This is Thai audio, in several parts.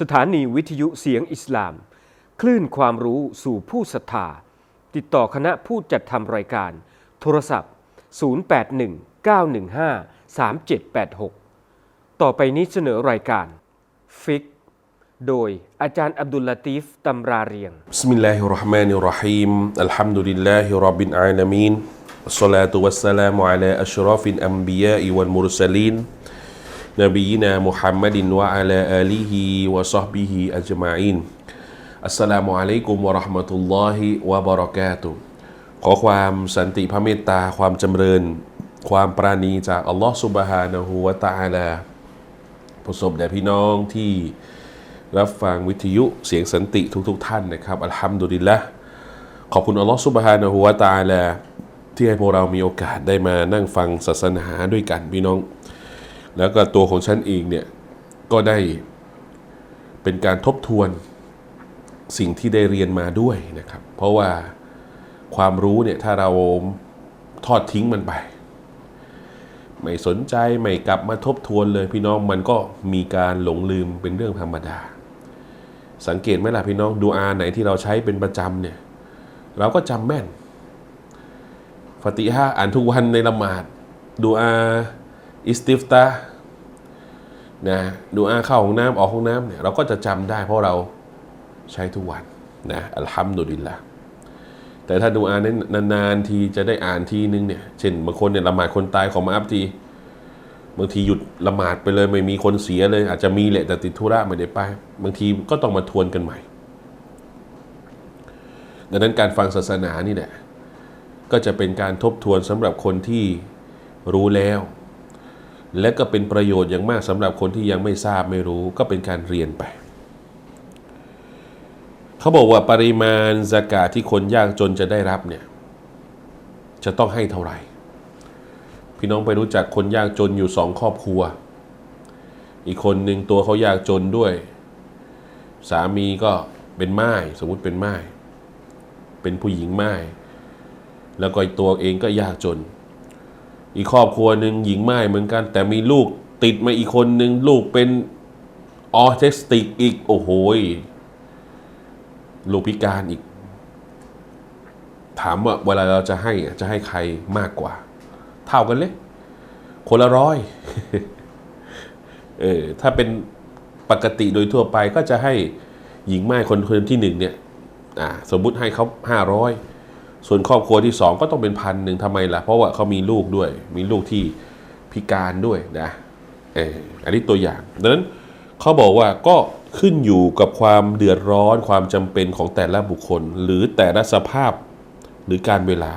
สถานีวิทยุเสียงอิสลาม คลื่นความรู้สู่ผู้ศรัทธา ติดต่อคณะผู้จัดทำรายการ โทรศัพท์ 0819153786 ต่อไปนี้เสนอรายการ ฟิก โดยอาจารย์อับดุลลาตีฟตำราเรียง بسم الله الرحمن الرحيم الحمد لله رب العالمين والصلاة والسلام على أشرف الأنبياء والمرسلين นบีนามุฮัมมัดินวะอัลาอาลีฮิวะซอฮบิฮิอัจมาอินอัสสลามุอะลัยกุมวะราะห์มะตุลลอฮิวะบะเราะกาตุขอความสันติพระเมตตาความจำเริญ ความปราณีจากอัลลอฮ์สุบฮานะฮูวะตะอาลาประสบแด่พี่น้องที่รับฟังวิทยุเสียงสันติทุกๆทท่านนะครับอัลฮัมดุลิลละขอบคุณอัลลอฮ์สุบฮานะฮูวะตะอาลาที่ให้พวกเรามีโอกาสได้มานั่งฟังศาสนาด้วยกันพี่น้อง แล้วก็ตัวของฉันเองเนี่ยก็ได้เป็นการทบทวนสิ่งที่ได้เรียนมาด้วยนะครับ เพราะว่าความรู้เนี่ยถ้าเราทอดทิ้งมันไป ไม่สนใจไม่กลับมาทบทวนเลยพี่น้องมันก็มีการหลงลืมเป็นเรื่องธรรมดา สังเกตไหมล่ะพี่น้องดูอาไหนที่เราใช้เป็นประจำเนี่ยเราก็จำแม่นฟติฮะอ่านทุกวันในละหมาดดูอา อิสติฟตานะดูอาเข้าห้องน้ำออกห้องน้ำเนี่ยเราก็จะจำได้เพราะเราใช้ทุกวันนะอัลฮัมดุลิลละแต่ถ้าดูอานั้นนานๆทีจะได้อ่านทีนึงเนี่ยเช่นบางคนเนี่ยละหมาดคนตายของมาอัพทีบางทีหยุดละหมาดไปเลยไม่มีคนเสียเลย อาจจะมีแหละแต่ติดธุระไม่ได้ไป บางทีก็ต้องมาทวนกันใหม่ ดังนั้นการฟังศาสนานี่แหละก็จะเป็นการทบทวนสำหรับคนที่รู้แล้ว และก็เป็นประโยชน์อย่างมากสำหรับคนที่ยังไม่ทราบไม่รู้ก็เป็นการเรียนไป เขาบอกว่าปริมาณสกาที่คนยากจนจะได้รับเนี่ยจะต้องให้เท่าไหร่ พี่น้องไปรู้จักคนยากจนอยู่สองครอบครัว อีกคนหนึ่งตัวเขายากจนด้วย สามีก็เป็นไม้สมมุติเป็นไม้เป็นผู้หญิงไม้แล้วก็ตัวเองก็ยากจน อีกครอบครัวหนึ่งหญิงไม้เหมือนกัน แต่มีลูกติดมาอีกคนหนึ่งลูกเป็นออทิสติกอีก โอ้โหยลูกพิการอีก ถามว่าเวลาเราจะให้จะให้ใครมากกว่า เท่ากันเลย คนละร้อยเออถ้าเป็นปกติโดยทั่วไปก็จะให้หญิงไม้คนคนที่หนึ่งเนี่ย อ่า สมมุติให้เขาห้าร้อย ส่วนครอบครัวที่สองก็ต้องเป็นพันหนึ่งทำไมล่ะ เพราะว่าเขามีลูกด้วย มีลูกที่พิการด้วยนะเอออันนี้ตัวอย่างดังนั้นเขาบอกว่าก็ขึ้นอยู่กับความเดือดร้อนความจำเป็นของแต่ละบุคคล หรือแต่ละสภาพหรือการเวลา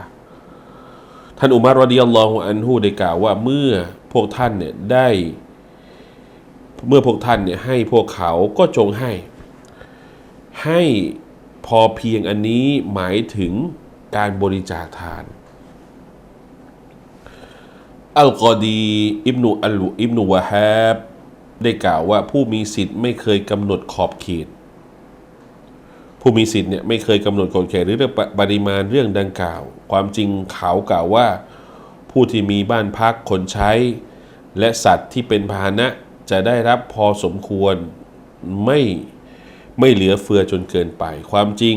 ท่านอุมารรดิยัลลอฮุอันฮูได้กล่าวว่าเมื่อพวกท่านเนี่ยได้ เมื่อพวกท่านเนี่ยให้พวกเขาก็จงให้ ให้พอเพียงอันนี้หมายถึง การบริจาคทาน อัลกอดีอิบนุอัลอิบนุวะฮับได้กล่าวว่าผู้มีสิทธิ์ไม่เคยกำหนดขอบเขต ผู้มีสิทธิ์เนี่ยไม่เคยกำหนดขอบเขตหรือเรื่องปริมาณเรื่องดังกล่าว ความจริงเขากล่าวว่า ผู้ที่มีบ้านพักคนใช้ และสัตว์ที่เป็นพาหนะจะได้รับพอสมควรไม่ไม่เหลือเฟือจนเกินไป ความจริง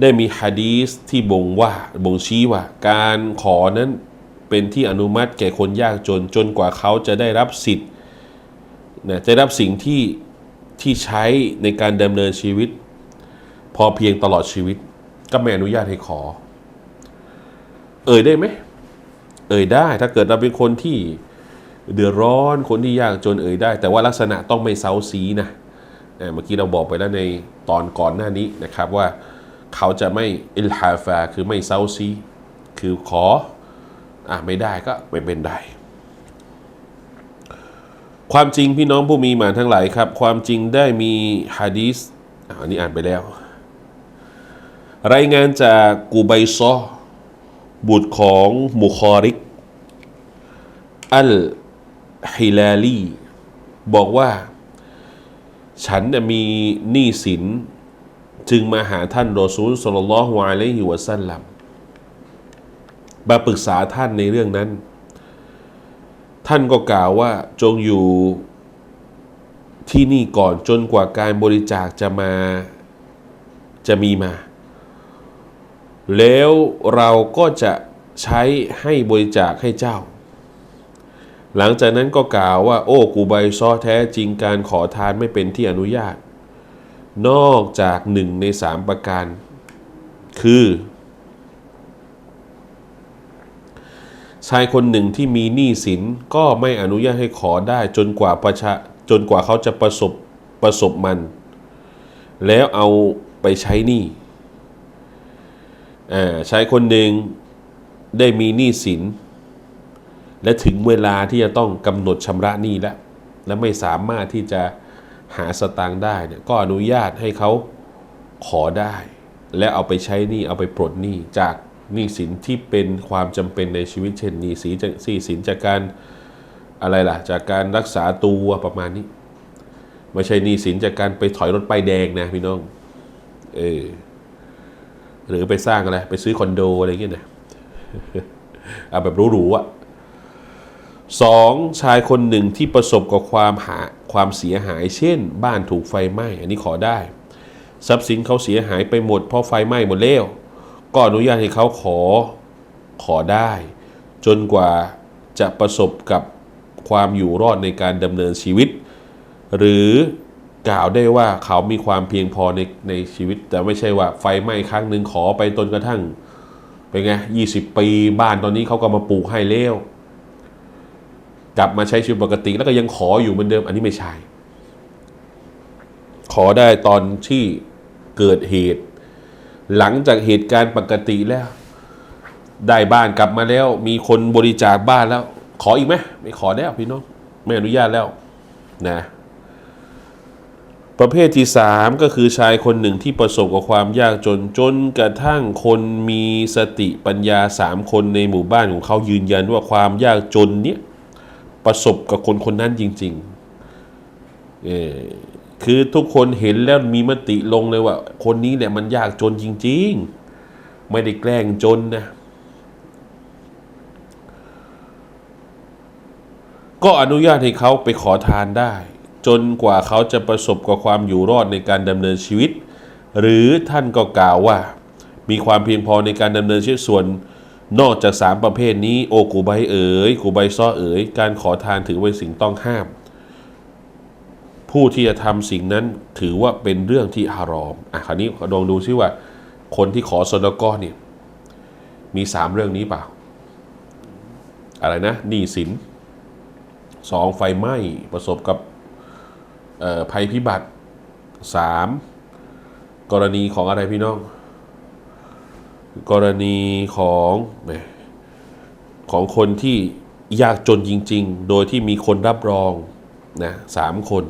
ได้มีฮะดีสที่บ่งว่าบ่งชี้ว่า การขอนั้นเป็นที่อนุมัติแก่คนยากจนจนกว่าเขาจะได้รับสิทธิ์นะจะได้รับสิ่งที่ที่ใช้ในการดำเนินชีวิต พอเพียงตลอดชีวิต ก็ไม่อนุญาตให้ขอ เอ่ยได้ไหม เอ่ยได้ ถ้าเกิดเราเป็นคนที่เดือดร้อนคนที่ยากจนเอ่ยได้ แต่ว่าลักษณะต้องไม่เซาซีนะเมื่อกี้เราบอกไปแล้วในตอนก่อนหน้านี้นะครับว่า เขาจะไม่อิลฮาฟาคือไม่เซาซี คือขออะไม่ได้ก็ไม่เป็นไรความจริงพี่น้องผู้มีหมานทั้งหลายครับ ความจริงได้มีฮะดีสอันนี้อ่านไปแล้ว รายงานจากกูไบซอบุตรของมุคอริก อัลฮิลาลี บอกว่า ฉันมีหนี้สิน จึงมาหาท่านรอซูลสุลลัลอฮุอะลัยฮิวะสัลลัมมาปรึกษาท่านในเรื่องนั้น ท่านก็กล่าวว่าจงอยู่ที่นี่ก่อนจนกว่าการบริจาคจะมาจะมีมา แล้วเราก็จะใช้ให้บริจาคให้เจ้า หลังจากนั้นก็กล่าวว่า โอ้กูใบซอแท้จริงการขอทานไม่เป็นที่อนุญาต นอกจากหนึ่งในสามประการ คือ ชายคนหนึ่งที่มีหนี้สินก็ไม่อนุญาตให้ขอได้จนกว่าประชาจนกว่าเขาจะประสบประสบมัน แล้วเอาไปใช้หนี้ชายคนหนึ่งได้มีหนี้สิน และถึงเวลาที่จะต้องกำหนดชำระหนี้แล้วและไม่สามารถที่จะ หาสตางค์ได้เนี่ยก็อนุญาตให้เขาขอได้ และเอาไปใช้หนี้เอาไปปลดหนี้จากหนี้สินที่เป็นความจำเป็นในชีวิตเช่นหนี้สีจากสีสินจากการอะไรล่ะ จากการรักษาตัวประมาณนี้ไม่ใช่หนี้สินจากการไปถอยรถป้ายแดงนะพี่น้องเออหรือไปสร้างอะไรไปซื้อคอนโดอะไรเงี้ยนะเอาแบบหรูๆอะ สองชายคนหนึ่งที่ประสบกับความหาความเสียหาย เช่น บ้านถูกไฟไหม้อันนี้ขอได้ ทรัพย์สินเขาเสียหายไปหมดเพราะไฟไหม้หมดแล้วก็อนุญาตให้เขาขอขอได้ จนกว่าจะประสบกับความอยู่รอดในการดำเนินชีวิต หรือกล่าวได้ว่าเขามีความเพียงพอในในชีวิต แต่ไม่ใช่ว่าไฟไหม้ครั้งหนึ่งขอไปจนกระทั่งเป็นไงยี่สิบปีบ้านตอนนี้เขาก็มาปลูกให้แล้ว กลับมาใช้ชีวิตปกติ แล้วก็ยังขออยู่เหมือนเดิม อันนี้ไม่ใช่ ขอได้ตอนที่เกิดเหตุ หลังจากเหตุการณ์ปกติแล้ว ได้บ้านกลับมาแล้ว มีคนบริจาคบ้านแล้ว ขออีกไหมไม่ขอแล้วพี่น้องไม่อนุญาตแล้วนะประเภทที่สามก็คือชายคนหนึ่งที่ประสบกับความยากจนจนกระทั่งคนมีสติปัญญาสามคนในหมู่บ้านของเขายืนยันว่าความยากจนเนี้ย ประสบกับคนคนนั้นจริงๆเออคือทุกคนเห็นแล้วมีมติลงเลยว่า คนนี้เนี่ยมันยากจนจริง ๆ ไม่ได้แกล้งจนนะ ก็อนุญาตให้เขาไปขอทานได้ จนกว่าเขาจะประสบกับความอยู่รอดในการดำเนินชีวิต หรือท่านก็กล่าวว่า มีความเพียงพอในการดำเนินชีวิตส่วน นอกจากสามประเภทนี้โอกูใบเอ๋ยกูใบซ้อเอ๋ยการขอทานถือเป็นสิ่งต้องห้าม ผู้ที่จะทำสิ่งนั้นถือว่าเป็นเรื่องที่ฮารอมอะคราวนี้ลองดูซิว่า คนที่ขอสดก้อเนี่ยมีสามเรื่องนี้เปล่า อะไรนะหนี้สินสองไฟไหม้ประสบกับภัยพิบัติสามกรณีของอะไรพี่น้อง กรณีของของคนที่ยากจนจริง ๆ โดยที่มีคนรับรองนะสามคน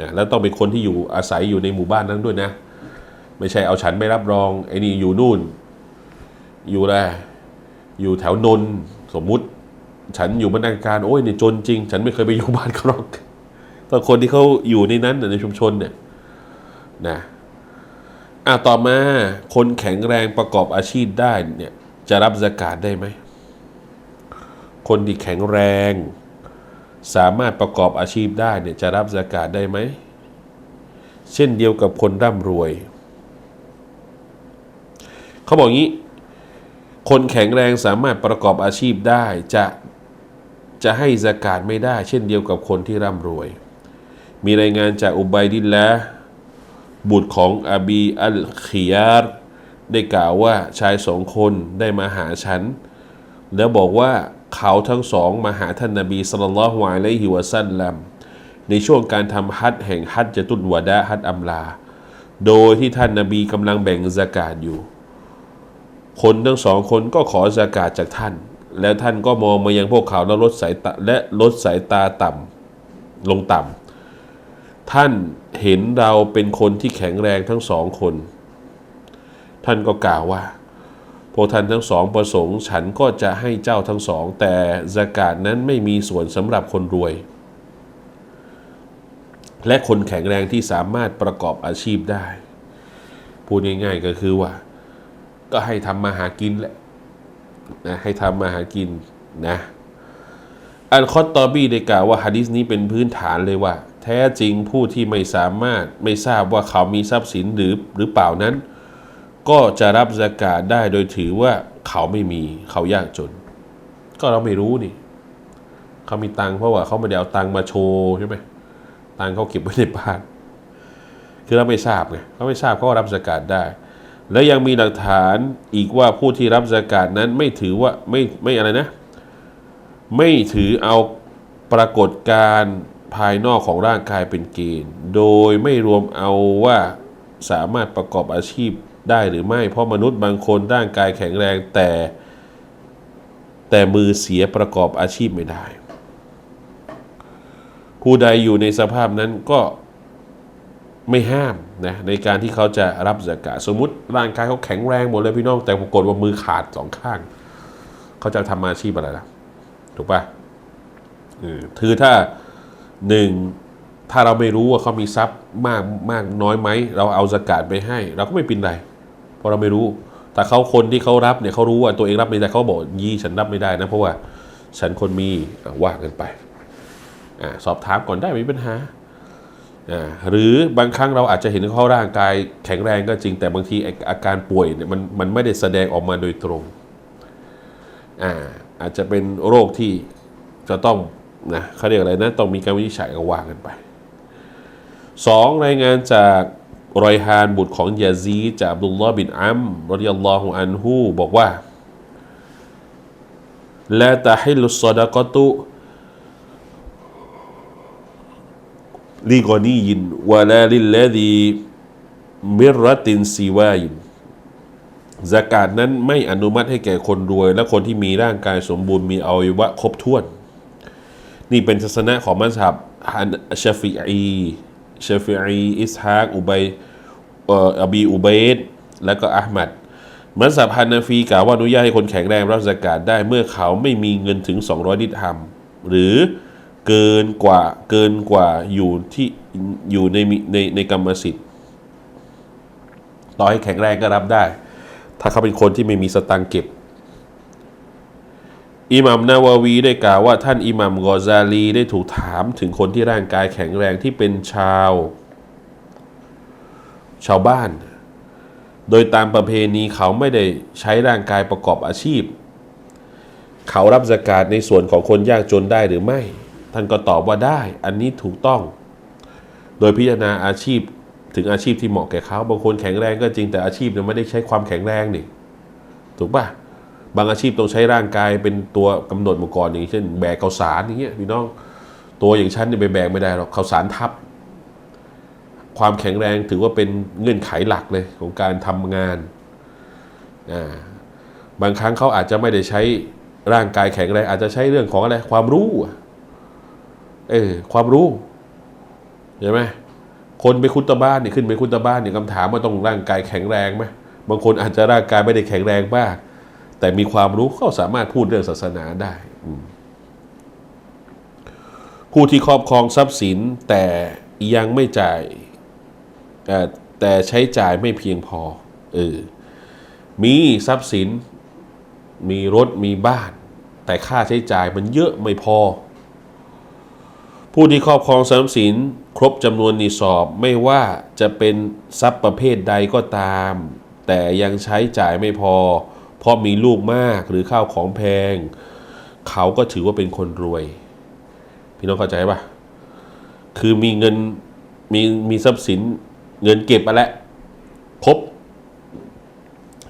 นะแล้วต้องเป็นคนที่อยู่อาศัยอยู่ในหมู่บ้านนั้นด้วยนะ ไม่ใช่เอาฉันไม่รับรองไอ้นี่อยู่นู่น อยู่แลไรอยู่แถวนนท์สมมุติ ฉันอยู่บรรณาธิการโอ้ยเนี่ยจนจริง ฉันไม่เคยไปอยู่บ้านเขาหรอกแต่คนที่เขาอยู่ในนั้นในชุมชนเนี่ยนะ อะต่อมาคนแข็งแรงประกอบอาชีพได้เนี่ยจะรับสกาดได้ไหม คนที่แข็งแรง สามารถประกอบอาชีพได้เนี่ยจะรับสกาดได้ไหม เช่นเดียวกับคนร่ำรวย เขาบอกงี้ คนแข็งแรงสามารถประกอบอาชีพได้จะจะให้สกาดไม่ได้ เช่นเดียวกับคนที่ร่ำรวย มีรายงานจากอุบัยดินและห์ บุตรของอบีอัลขียารได้กล่าวว่าชายสองคนได้มาหาฉัน แล้วบอกว่าเขาทั้งสองมาหาท่านนาบีสุลต่านละฮ์วะอะลัยฮิวะซัลลัมในช่วงการทำฮัจแห่งฮัจญ์ตุลวะดะฮัจอัมลา โดยที่ท่านนาบีกำลังแบ่งสกาดอยู่ คนทั้งสองคนก็ขอสากาศจากท่าน แล้วท่านก็มองมายังพวกเขาแล้วลดสายตาและลดสายตาต่ำลงต่ำท่าน เห็นเราเป็นคนที่แข็งแรงทั้งสองคน ท่านก็กล่าวว่าพวกท่านทั้งสองประสงค์ ฉันก็จะให้เจ้าทั้งสอง แต่สากาศนั้นไม่มีส่วนสำหรับคนรวย และคนแข็งแรงที่สามารถประกอบอาชีพได้ พูดง่ายๆก็คือว่า ก็ให้ทำมาหากินแหละนะให้ทำมาหากินนะอัลคอตตอบีได้กล่าวว่าฮะดิษนี้เป็นพื้นฐานเลยว่า แท้จริงผู้ที่ไม่สามารถไม่ทราบว่าเขามีทรัพย์สินหรือหรือเปล่านั้น ก็จะรับสกาดได้โดยถือว่าเขาไม่มีเขายากจน ก็เราไม่รู้นี่เขามีตังค์เพราะว่าเขาไม่ได้เอาตังค์มาโชว์ใช่ไหมตังค์เขาเก็บไว้ในบ้านคือเราไม่ทราบไงเขาไม่ทราบเขารับสกาดได้ และยังมีหลักฐานอีกว่าผู้ที่รับสกาดนั้นไม่ถือว่าไม่ไม่อะไรนะ ไม่ถือเอาปรากฏการ ภายนอกของร่างกายเป็นเกณฑ์ โดยไม่รวมเอาว่าสามารถประกอบอาชีพได้หรือไม่ เพราะมนุษย์บางคนร่างกายแข็งแรงแต่ แต่มือเสียประกอบอาชีพไม่ได้ ผู้ใดอยู่ในสภาพนั้นก็ไม่ห้ามนะในการที่เขาจะรับสกาสมมติร่างกายเขาแข็งแรงหมดเลยพี่น้อง แต่ปรากฏว่ามือขาดสองข้าง เขาจะทำอาชีพอะไรล่ะ ถูกปะเออคือถ้า หนึ่งถ้าเราไม่รู้ว่าเขามีทรัพย์มากมากน้อยไหมเราเอาสกาดไปให้ เราก็ไม่เป็นไร เพราะเราไม่รู้ แต่เขาคนที่เขารับเนี่ยเขารู้ว่าตัวเองรับไม่ได้เขาบอกยี่ฉันรับไม่ได้นะเพราะว่าฉันคนมีว่ากันไปอสอบถามก่อนได้ไม่มีปัญหาหรือบางครั้งเราอาจจะเห็นเขาร่างกายแข็งแรงก็จริงแต่บางทีไอ้อาการป่วยเนี่ยมันมันไม่ได้แสดงออกมาโดยตรงอ่าอาจจะเป็นโรคที่จะต้อง นะเขาเรียกอะไรนะต้องมีการวินิจฉัยก็ว่ากันไปสองรายงานจากรอยฮานบุตรของยาซีจากอับดุลลอฮ์บินอัมรดิยัลลอฮุอันฮูบอกว่าละตะฮิลุสซดะกตุลิกอนียินวะลาลิลลดีมิรตินซีวายินสกาดนั้นไม่อนุมัติให้แก่คนรวย และคนที่มีร่างกายสมบูรณ์มีอวัยวะครบถ้วน นี่เป็นศาสนะของมัสฮับฮันชาฟิอีชาฟิอีอิสฮากอุบัยอ่ออบีอุบัยดและก็อัลมัดมัสฮับฮานาฟีกล่าวว่าอนุญาตให้คนแข็งแรงรับสกาดได้เมื่อเขาไม่มีเงินถึง 200 ดิรฮัมหรือเกินกว่าเกินกว่าอยู่ที่อยู่ในในในกรรมสิทธิ์ ต่อให้แข็งแรงก็รับได้ ถ้าเขาเป็นคนที่ไม่มีสตังเก็บ อิหมัมนาวาวีได้กล่าวว่าท่านอิหมัมกอซาลีได้ถูกถามถึงคนที่ร่างกายแข็งแรงที่เป็นชาว ชาวบ้าน โดยตามประเพณีเขาไม่ได้ใช้ร่างกายประกอบอาชีพ เขารับสกาดในส่วนของคนยากจนได้หรือไม่ ท่านก็ตอบว่าได้ อันนี้ถูกต้อง โดยพิจารณาอาชีพถึงอาชีพที่เหมาะแก่เขาบางคนแข็งแรงก็จริงแต่อาชีพเนี่ยไม่ได้ใช้ความแข็งแรงนี่ถูกปะ บางอาชีพต้องใช้ร่างกายเป็นตัวกำหนดมาก่อนอย่างเช่น แบกข้าวสารอย่างเงี้ยพี่น้องตัวอย่างฉันเนี่ยไปแบกไม่ได้หรอกข้าวสารทับ ความแข็งแรงถือว่าเป็นเงื่อนไขหลักเลยของการทำงานอ่าบางครั้งเขาอาจจะไม่ได้ใช้ร่างกายแข็งแรงอาจจะใช้เรื่องของอะไรความรู้เออความรู้เห็นไหมคนไปคุตบ้านเนี่ยขึ้นไปคุตบ้านเนี่ยคำถามว่าต้องร่างกายแข็งแรงไหมบางคนอาจจะร่างกายไม่ได้แข็งแรงมาก แต่มีความรู้เขาสามารถพูดเรื่องศาสนาได้ ผู้ที่ครอบครองทรัพย์สินแต่ยังไม่จ่ายแต่ใช้จ่ายไม่เพียงพอเออมีทรัพย์สิน มีรถมีบ้าน แต่ค่าใช้จ่ายมันเยอะไม่พอ ผู้ที่ครอบครองทรัพย์สิน ครบจำนวนนิสอบไม่ว่าจะเป็นทรัพย์ประเภทใดก็ตาม แต่ยังใช้จ่ายไม่พอ เพราะมีลูกมากหรือข้าวของแพง เขาก็ถือว่าเป็นคนรวย พี่น้องเข้าใจปะคือมีเงินมีมีทรัพย์สินเงินเก็บมาแล้วครบ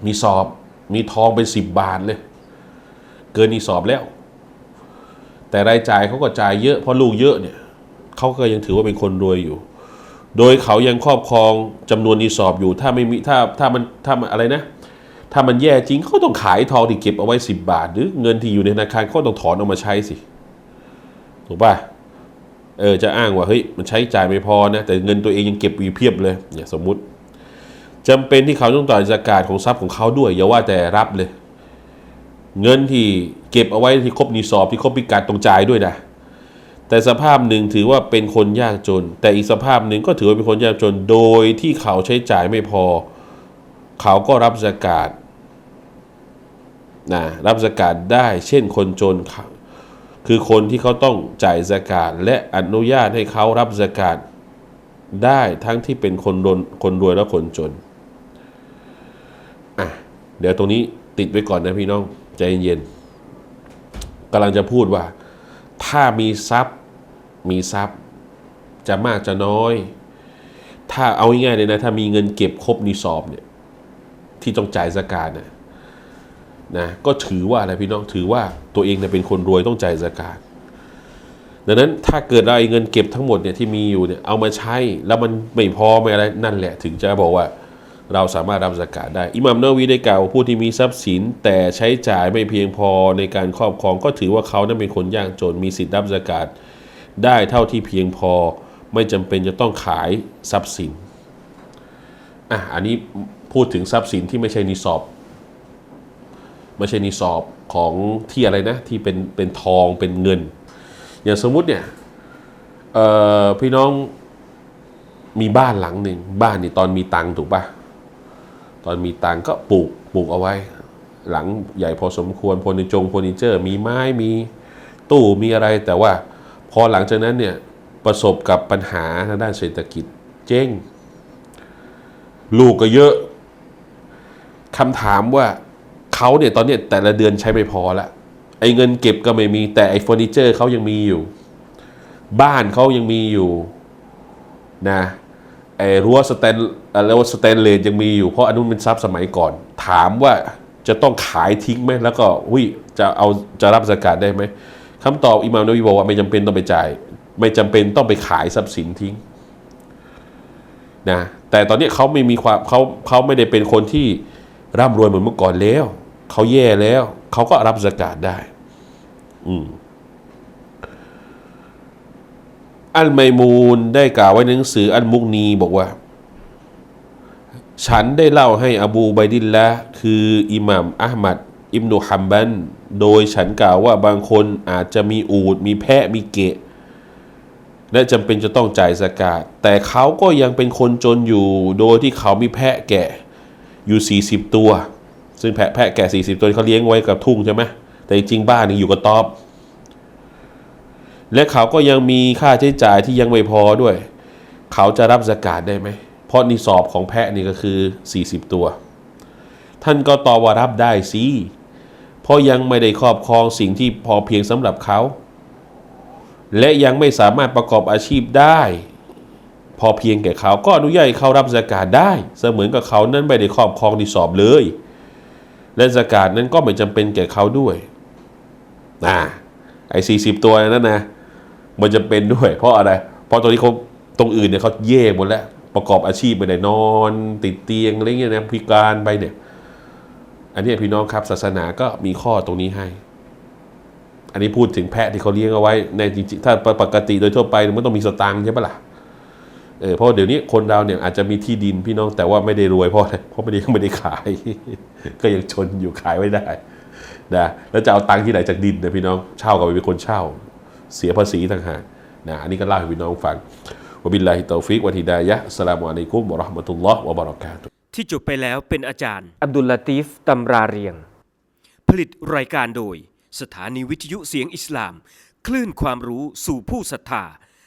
มีสอบ มีทองเป็นสิบบาทเลย เกินนิสอบแล้ว แต่รายจ่ายเขาก็จ่ายเยอะเพราะลูกเยอะเนี่ยเขาก็ยังถือว่าเป็นคนรวยอยู่ โดยเขายังครอบครองจำนวนนิสอบอยู่ ถ้าไม่มีถ้าถ้ามันถ้ามันอะไรนะ ถ้ามันแย่จริงเขาต้องขายทองที่เก็บเอาไว้สิบบาท หรือเงินที่อยู่ในธนาคารเขาต้องถอนออกมาใช้สิ ถูกป่ะเออจะอ้างว่าเฮ้ยมันใช้จ่ายไม่พอนะ แต่เงินตัวเองยังเก็บอยู่เพียบเลยเนี่ยสมมุติจำเป็นที่เขาต้องต่อยสกาดของทรัพย์ของเขาด้วยอย่าว่าแต่รับเลย เงินที่เก็บเอาไว้ที่ครบนิสอบที่ครบพิกัดตรงจ่ายด้วยนะแต่สภาพหนึ่งถือว่าเป็นคนยากจน แต่อีกสภาพหนึ่งก็ถือว่าเป็นคนยากจนโดยที่เขาใช้จ่ายไม่พอ เขาก็รับสกาด นะรับสกาดได้เช่นคนจนคือคนที่เขาต้องจ่ายสกาดและอนุญาตให้เขารับสกาดได้ทั้งที่เป็นคนรวคนรวยและคนจนอะเดี๋ยวตรงนี้ติดไว้ก่อนนะพี่น้องใจเย็นๆกำลังจะพูดว่า ถ้ามีทรัพย์มีทรัพย์ จะมากจะน้อย ถ้าเอาง่ายๆเลยนะ ถ้ามีเงินเก็บครบนิสอบเนี่ยที่ต้องจ่ายสกาดนะ นะก็ถือว่าอะไรพี่น้องถือว่าตัวเองเนี่ยเป็นคนรวยต้องจ่ายสกาดดังนั้นถ้าเกิดเราเงินเก็บทั้งหมดเนี่ยที่มีอยู่เนี่ยเอามาใช้แล้วมันไม่พอไม่อะไรนั่นแหละ ถึงจะบอกว่าเราสามารถรับสกาดได้อิหมัมนาวีได้กล่าวผู้ที่มีทรัพย์สินแต่ใช้จ่ายไม่เพียงพอในการครอบครอง ก็ถือว่าเขานั้นเป็นคนยากจนมีสิทธิ์รับสกาดได้เท่าที่เพียงพอไม่จำเป็นจะต้องขายทรัพย์สินอะอันนี้พูดถึงทรัพย์สินที่ไม่ใช่นิสอบ ไม่ใช่นิสอบของที่อะไรนะ ที่เป็นเป็นทองเป็นเงิน อย่างสมมุติเนี่ยพี่น้องมีบ้านหลังหนึ่งบ้านนี่ตอนมีตังถูกปะตอนมีตังก็ปลูกปลูกเอาไว้ หลังใหญ่พอสมควรเฟอร์นิจงเฟอร์นิเจอร์ มีไม้มีตู้มีอะไร แต่ว่าพอหลังจากนั้นเนี่ยประสบกับปัญหาทางด้านเศรษฐกิจเจ๊งลูกก็เยอะคำถามว่า เขาเนี่ยตอนเนี้ยแต่ละเดือนใช้ไม่พอละไอ้เงินเก็บก็ไม่มีแต่ไอ้เฟอร์นิเจอร์เขายังมีอยู่ บ้านเขายังมีอยู่นะไอ้รั้วสแตนอะไรว่าสแตนเลสยังมีอยู่เพราะอันนู้นเป็นทรัพย์สมัยก่อน ถามว่าจะต้องขายทิ้งไหมแล้วก็หุยจะเอาจะรับสกาดได้ไหมคำตอบอิมามนบีบอกว่าไม่จำเป็นต้องไปจ่าย ไม่จำเป็นต้องไปขายทรัพย์สินทิ้งนะแต่ตอนนี้เขาไม่มีความเขาเขาไม่ได้เป็นคนที่ร่ำรวยเหมือนเมื่อก่อนแล้ว เขาแย่แล้ว เขาก็รับสกาดได้ อืมอัลไมมูนได้กล่าวไว้ในหนังสืออัลมุกนีบอกว่า ฉันได้เล่าให้อบูไบดินละคืออิหมัมอัลมัดอิบนุฮัมบันโดยฉันกล่าวว่าบางคนอาจจะมีอูดมีแพะมีเกะ และจำเป็นจะต้องจ่ายสกาดแต่เขาก็ยังเป็นคนจนอยู่ โดยที่เขามีแพะแกะอยู่ 40 ตัว ซึ่งแพะแพะแกะ40ตัวเขาเลี้ยงไว้กับทุ่งใช่ไหมแต่จริงบ้านนี่อยู่กับตอบและเขาก็ยังมีค่าใช้จ่ายที่ยังไม่พอด้วย เขาจะรับสกาดได้ไหม เพราะนิสอบของแพะนี่ก็คือ 40 ตัว ท่านก็ตอบว่ารับได้สิเพราะยังไม่ได้ครอบครองสิ่งที่พอเพียงสำหรับเขา และยังไม่สามารถประกอบอาชีพได้ พอเพียงแก่เขาก็อนุญาตให้เขารับสกาดได้ เสมือนกับเขานั้นไม่ได้ครอบครองนิสอบเลย และสกาดนั้นก็ไม่จำเป็นแก่เขาด้วยนะไอ้สี่สิบตัวนั้นนะมันจะเป็นด้วย เพราะอะไร เพราะตรงนี้เขาตรงอื่นเนี่ยเขาแย่หมดแล้วประกอบอาชีพไปไหนนอน ติดเตียงอะไรเงี้ยนะพิการไปเนี่ย อันนี้พี่น้องครับศาสนาก็มีข้อตรงนี้ให้ อันนี้พูดถึงแพะที่เขาเลี้ยงเอาไว้ในจริงๆถ้าปกติโดยทั่วไปมันต้องมีสตางค์ใช่ปะล่ะ เออเพราะเดี๋ยวนี้คนเราเนี่ยอาจจะมีที่ดินพี่น้องแต่ว่าไม่ได้รวยเพราะอะไรเพราะไม่ได้ยังไม่ได้ขาย ก็ยังชนอยู่ขายไม่ได้นะแล้วจะเอาตังค์ที่ไหนจากดินเนี่ยพี่น้องเช่ากับไปเป็นคนเช่า เสียภาษีต่างหากนะอันนี้ก็เล่าให้พี่น้องฟังวะบิลลาฮิตอฟิกวะฮิดายะฮ์อัสสลามุอะลัยกุมวะเราะห์มะตุลลอฮ์วะบะเราะกาตุฮ์ที่จบไปแล้วเป็นอาจารย์ อับดุลลาตีฟตำราเรียง ผลิตรายการโดย สถานีวิทยุเสียงอิสลาม คลื่นความรู้สู่ผู้ศรัทธา